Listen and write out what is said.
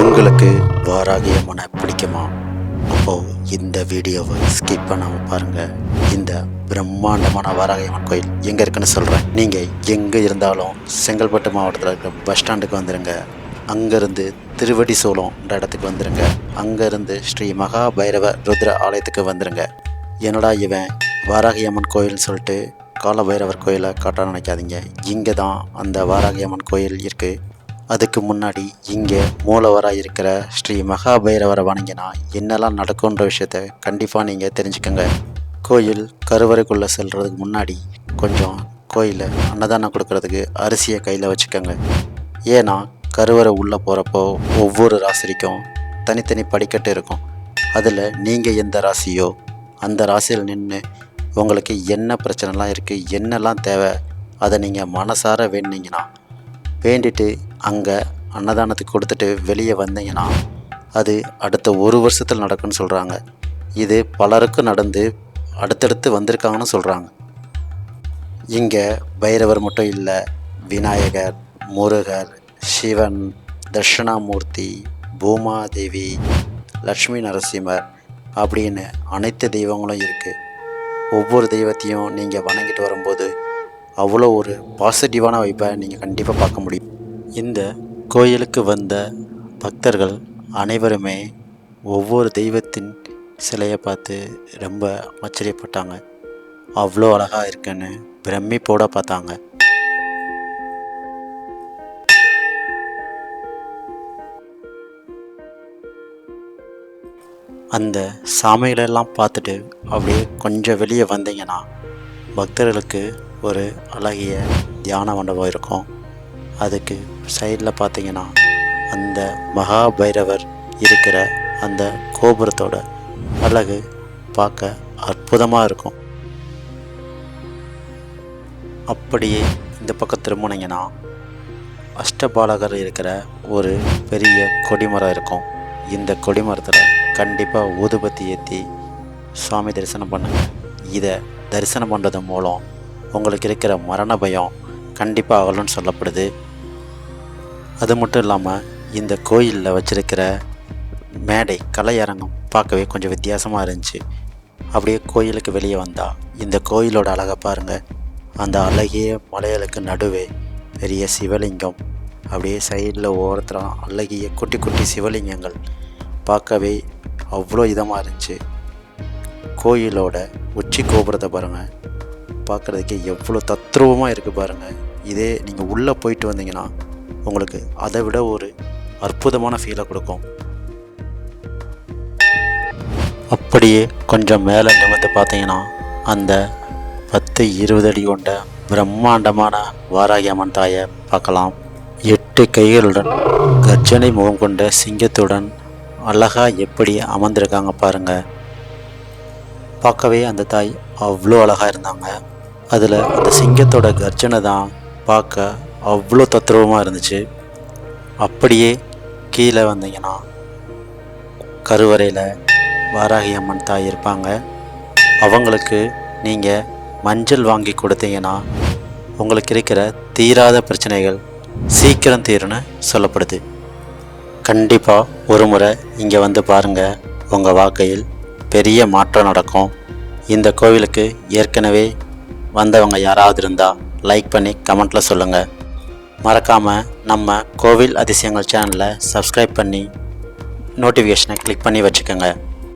உங்களுக்கு வாராகி அம்மனை பிடிக்குமா அப்போ இந்த வீடியோவை ஸ்கிப் பண்ணாம பாருங்க. இந்த பிரம்மாண்டமான வாராகி அம்மன் கோயில் எங்க இருக்குன்னு சொல்றேன். நீங்க எங்க இருந்தாலும் செங்கல்பட்டு மாவட்டத்தில் இருக்கிற பஸ் ஸ்டாண்டுக்கு வந்துருங்க. அங்கேருந்து திருவடி சோளம்ன்ற இடத்துக்கு வந்துருங்க. அங்கேருந்து ஸ்ரீ மகா பைரவ ருத்ர ஆலயத்துக்கு வந்துருங்க. என்னடா இவன் வாராகி அம்மன் கோயில்னு சொல்லிட்டு கால பைரவர் கோயிலை காட்ட நினைக்காதீங்க. இங்கே தான் அந்த வாராகி அம்மன் கோயில் இருக்குது அதுக்கு முன்னாடி இங்கே மூலவராக இருக்கிற ஸ்ரீ மகாபைரவரை வணங்கினா என்னெல்லாம் நடக்கும்ன்ற விஷயத்த கண்டிப்பாக நீங்கள் தெரிஞ்சுக்கோங்க. கோயில் கருவறைக்குள்ளே செல்கிறதுக்கு முன்னாடி கொஞ்சம் கோயிலில் அன்னதானம் கொடுக்கறதுக்கு அரிசியை கையில் வச்சுக்கோங்க. ஏன்னா கருவறை உள்ளே போகிறப்போ ஒவ்வொரு ராசிக்கும் தனித்தனி படிக்கட்டு இருக்கும். அதில் நீங்கள் எந்த ராசியோ அந்த ராசியில் நின்று உங்களுக்கு என்ன பிரச்சனைலாம் இருக்குது என்னெல்லாம் தேவை அதை நீங்கள் மனசார வேண்டிங்கன்னா வேண்டிட்டு அங்கே அன்னதானத்துக்கு கொடுத்துட்டு வெளியே வந்தீங்கன்னா அது அடுத்த ஒரு வருஷத்தில் நடக்கும்னு சொல்கிறாங்க இது பலருக்கும் நடந்து அடுத்தடுத்து வந்திருக்காங்கன்னு சொல்கிறாங்க இங்கே பைரவர் மட்டும் இல்லை விநாயகர் முருகர் சிவன் தட்சிணாமூர்த்தி பூமாதேவி லக்ஷ்மி நரசிம்மர் அப்படின்னு அனைத்து தெய்வங்களும் இருக்குது ஒவ்வொரு தெய்வத்தையும் நீங்கள் வணங்கிட்டு வரும்போது அவ்வளோ ஒரு பாசிட்டிவான வைப்பை நீங்கள் கண்டிப்பாக பார்க்க முடியும். இந்த கோயிலுக்கு வந்த பக்தர்கள் அனைவருமே ஒவ்வொரு தெய்வத்தின் சிலையை பார்த்து ரொம்ப ஆச்சரியப்பட்டாங்க. அவ்வளோ அழகாக இருக்குன்னு பிரமிப்போட பார்த்தாங்க. அந்த சாமிகளெல்லாம் பார்த்துட்டு அப்படியே கொஞ்சம் வெளியே வந்தீங்கன்னா பக்தர்களுக்கு ஒரு அழகிய தியான மண்டபம் இருக்கும். அதுக்கு சைடில் பார்த்தீங்கன்னா அந்த மகா பைரவர் இருக்கிற அந்த கோபுரத்தோட அழகு பார்க்க அற்புதமாக இருக்கும். அப்படியே இந்த பக்கம் திரும்பினீங்கன்னா அஷ்டபாலகர் இருக்கிற ஒரு பெரிய கொடிமரம் இருக்கும். இந்த கொடிமரத்தில் கண்டிப்பாக ஊதுபத்தி ஏற்றி சுவாமி தரிசனம் பண்ணுங்கள் இதை தரிசனம் பண்ணுறது மூலம் உங்களுக்கு இருக்கிற மரண பயம் கண்டிப்பாக அகலும்னு சொல்லப்படுது. அது மட்டும் இல்லாமல் இந்த கோயிலில் வச்சிருக்கிற மேடை கலையரங்கம் பார்க்கவே கொஞ்சம் வித்தியாசமாக இருந்துச்சு. அப்படியே கோயிலுக்கு வெளியே வந்தால் இந்த கோயிலோட அழகை பாருங்கள் அந்த அழகிய மலைகளுக்கு நடுவே பெரிய சிவலிங்கம் அப்படியே சைடில் ஓரத்தில் அழகிய குட்டி குட்டி சிவலிங்கங்கள் பார்க்கவே அவ்வளோ இதமாக இருந்துச்சு. கோயிலோட உச்சி கோபுரத்தை பாருங்கள் பார்க்குறதுக்கே எவ்வளோ தத்ரூபமாக இருக்குது பாருங்கள் இதே நீங்கள் உள்ளே போயிட்டு வந்தீங்கன்னா உங்களுக்கு அதை விட ஒரு அற்புதமான ஃபீலை கொடுக்கும். அப்படியே கொஞ்சம் மேலே நிமிர்ந்து பார்த்தீங்கன்னா அந்த பத்து இருபது அடி கொண்ட பிரம்மாண்டமான வாராகி அம்மன் தாயை பார்க்கலாம். எட்டு கைகளுடன் கர்ஜனை முகம் கொண்ட சிங்கத்துடன் அழகா எப்படி அமர்ந்திருக்காங்க பாருங்க. பார்க்கவே அந்த தாய் அவ்வளோ அழகாக இருந்தாங்க. அதில் அந்த சிங்கத்தோட கர்ஜனை தான் பார்க்க அவ்வளோ தத்ரூபமாக இருந்துச்சு. அப்படியே கீழே வந்தீங்கன்னா கருவறையில் வாராகி அம்மன் தாய் இருப்பாங்க. அவங்களுக்கு நீங்கள் மஞ்சள் வாங்கி கொடுத்தீங்கன்னா உங்களுக்கு இருக்கிற தீராத பிரச்சனைகள் சீக்கிரம் தீரும்னு சொல்லப்படுது. கண்டிப்பாக ஒரு முறை இங்கே வந்து பாருங்கள் உங்கள் வாழ்க்கையில் பெரிய மாற்றம் நடக்கும். இந்த கோவிலுக்கு ஏற்கனவே வந்தவங்க யாராவது இருந்தால் லைக் பண்ணி கமெண்ட்டில் சொல்லுங்கள் மறக்காமல் நம்ம கோவில் அதிசயங்கள் சேனலை சப்ஸ்கிரைப் பண்ணி நோட்டிஃபிகேஷனை கிளிக் பண்ணி வச்சுக்கோங்க.